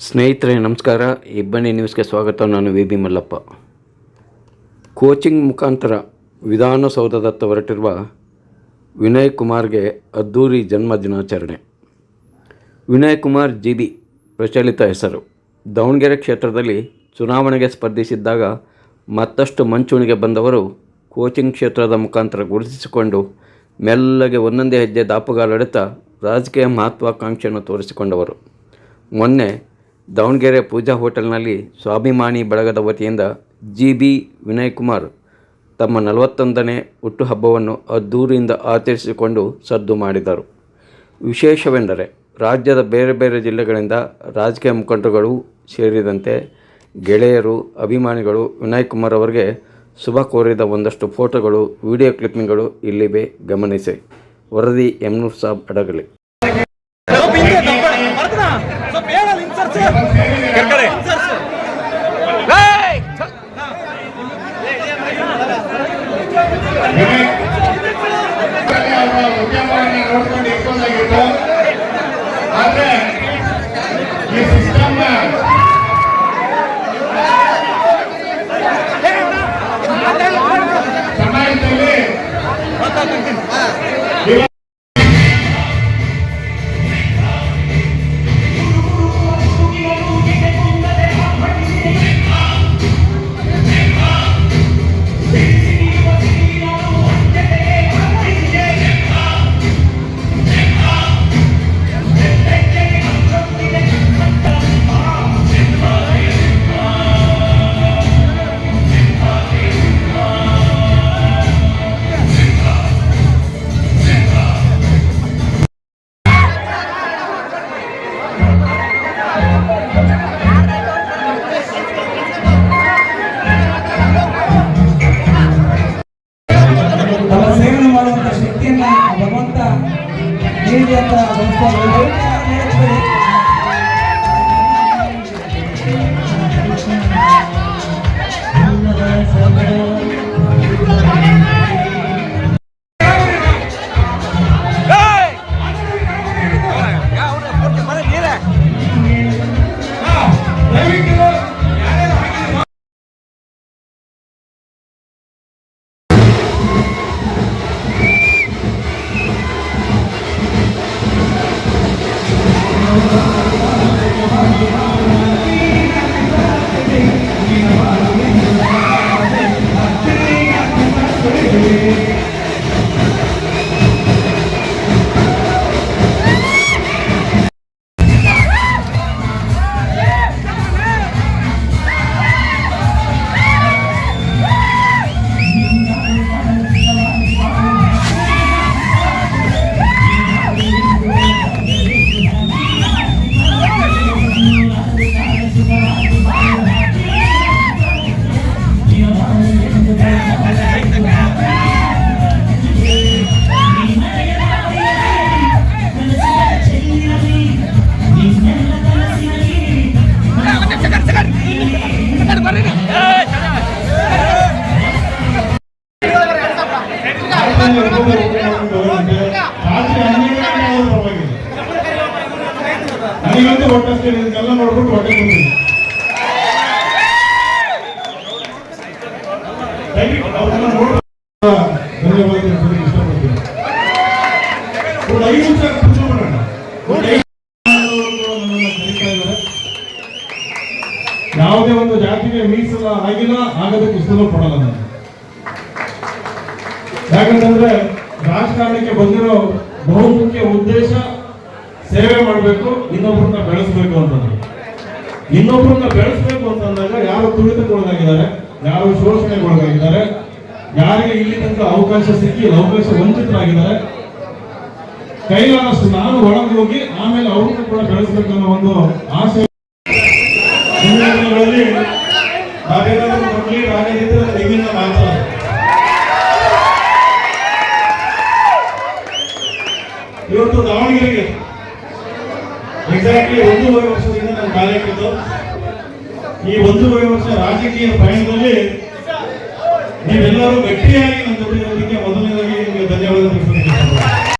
ಸ್ನೇಹಿತರೆ, ನಮಸ್ಕಾರ. ಇಬ್ಬನಿ ನ್ಯೂಸ್ಗೆ ಸ್ವಾಗತ. ನಾನು ವಿ ಬಿ ಮಲ್ಲಪ್ಪ. ಕೋಚಿಂಗ್ ಮುಖಾಂತರ ವಿಧಾನಸೌಧದತ್ತ ಹೊರಟಿರುವ ವಿನಯ್ ಕುಮಾರ್ಗೆ ಅದ್ಧೂರಿ ಜನ್ಮ ದಿನಾಚರಣೆ. ವಿನಯ್ ಕುಮಾರ್ ಜಿ ಬಿ ಪ್ರಚಲಿತ ಹೆಸರು. ದಾವಣಗೆರೆ ಕ್ಷೇತ್ರದಲ್ಲಿ ಚುನಾವಣೆಗೆ ಸ್ಪರ್ಧಿಸಿದ್ದಾಗ ಮತ್ತಷ್ಟು ಮಂಚೂಣಿಗೆ ಬಂದವರು ಕೋಚಿಂಗ್ ಕ್ಷೇತ್ರದ ಮುಖಾಂತರ ಗುರುತಿಸಿಕೊಂಡು ಮೆಲ್ಲಗೆ ಒಂದೊಂದೇ ಹೆಜ್ಜೆ ದಾಪುಗಾಲಡೆತ ರಾಜಕೀಯ ಮಹತ್ವಾಕಾಂಕ್ಷೆಯನ್ನು ತೋರಿಸಿಕೊಂಡವರು. ಮೊನ್ನೆ ದಾವಣಗೆರೆ ಪೂಜಾ ಹೋಟೆಲ್ನಲ್ಲಿ ಸ್ವಾಭಿಮಾನಿ ಬಳಗದ ವತಿಯಿಂದ ಜಿ ಬಿ ವಿನಯ್ ಕುಮಾರ್ ತಮ್ಮ ನಲವತ್ತೊಂದನೇ ಹುಟ್ಟುಹಬ್ಬವನ್ನು ಅದ್ದೂರಿಯಿಂದ ಆಚರಿಸಿಕೊಂಡು ಸದ್ದು ಮಾಡಿದರು. ವಿಶೇಷವೆಂದರೆ ರಾಜ್ಯದ ಬೇರೆ ಬೇರೆ ಜಿಲ್ಲೆಗಳಿಂದ ರಾಜಕೀಯ ಮುಖಂಡರುಗಳು ಸೇರಿದಂತೆ ಗೆಳೆಯರು, ಅಭಿಮಾನಿಗಳು ವಿನಯ್ ಕುಮಾರ್ ಅವರಿಗೆ ಶುಭ ಕೋರಿದ ಒಂದಷ್ಟು ಫೋಟೋಗಳು, ವಿಡಿಯೋ ಕ್ಲಿಪ್ಪಿಂಗ್ಗಳು ಇಲ್ಲಿವೆ. ಗಮನಿಸಿ. ವರದಿ ಎಮ್ನೂರ್ ಸಾಬ್ ಅಡಗಲಿ. ಅವರ ಉದ್ಯಮವನ್ನು ನೋಡ್ಕೊಂಡು ಇಟ್ಕೊಂಡಾಗಿತ್ತು ಆದ್ರೆ జరిగిన అదంతా మీ యొక్క ಒಂದು ಐದು ನೋಡ್ಬಿಟ್ಟು ಹೊಟ್ಟೆ ಇದ್ದಾರೆ. ಯಾವುದೇ ಒಂದು ಜಾತಿಗೆ ಮೀಸಲ ಆಗಿಲ್ಲ ಆಗದ ಇಷ್ಟನೂ ಪಡಲ್ಲ ನಾನು. ಯಾಕಂತಂದ್ರೆ ರಾಜಕಾರಣಕ್ಕೆ ಬಂದಿರೋ ಬಹುಮುಖ್ಯ ಉದ್ದೇಶ ಸೇವೆ ಮಾಡಬೇಕು ಇನ್ನೊಬ್ಬರನ್ನ ಬೆಳೆಸಬೇಕು ಅಂತಂದ್ರೆ. ಇನ್ನೊಬ್ಬರನ್ನ ಬೆಳೆಸಬೇಕು ಅಂತಂದಾಗ ಯಾರು ತುಳಿತಕ್ಕೊಳಗಾಗಿದ್ದಾರೆ, ಯಾರು ಶೋಷಣೆಗೊಳಗಾಗಿದ್ದಾರೆ, ಯಾರಿಗೆ ಇಲ್ಲಿ ತನಕ ಅವಕಾಶ ಸಿಕ್ಕಿ ಅವಕಾಶ ವಂಚಿತರಾಗಿದ್ದಾರೆ. ಕೈಲಾದಷ್ಟು ನಾನು ಒಳಗೆ ಹೋಗಿ ಆಮೇಲೆ ಅವ್ರನ್ನ ಕೂಡ ಬೆಳೆಸ್ಬೇಕನ್ನೋ ಒಂದು ಆಸೆ ಎಕ್ಸಾಕ್ಟ್ಲಿ ಒಂದೂವರೆ ವರ್ಷದಿಂದ ನಮ್ಮ ಕಾರ್ಯಕ್ಕಿದ್ದು ಈ ಒಂದೂವರೆ ವರ್ಷ ರಾಜಕೀಯ ಪಯಣದಲ್ಲಿ ನೀವೆಲ್ಲರೂ ಗಟ್ಟಿಯಾಗಿ ನನ್ನ ಜೊತೆ ಮೊದಲನೇದಾಗಿ ನಿಮಗೆ ಧನ್ಯವಾದ